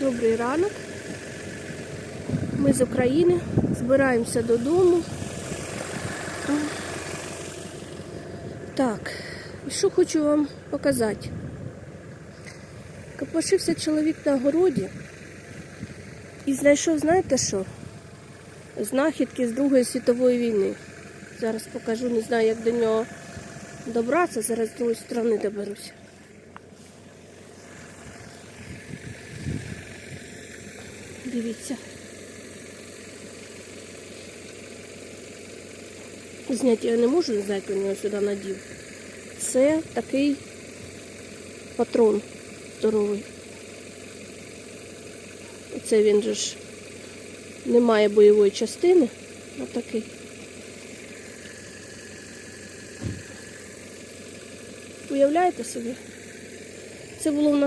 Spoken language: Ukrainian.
Добрий ранок. Ми з України збираємося додому. Так, і що хочу вам показати. Копошився чоловік на городі і знайшов, знаєте що? Знахідки з Другої світової війни. Зараз покажу, не знаю, як до нього добратися, зараз з другої сторони доберуся. Дивіться. Зняти я не можу, як він його сюди надів. Це такий патрон здоровий. Оце він же ж не має бойової частини. Отакий. Уявляєте собі? Це було в нас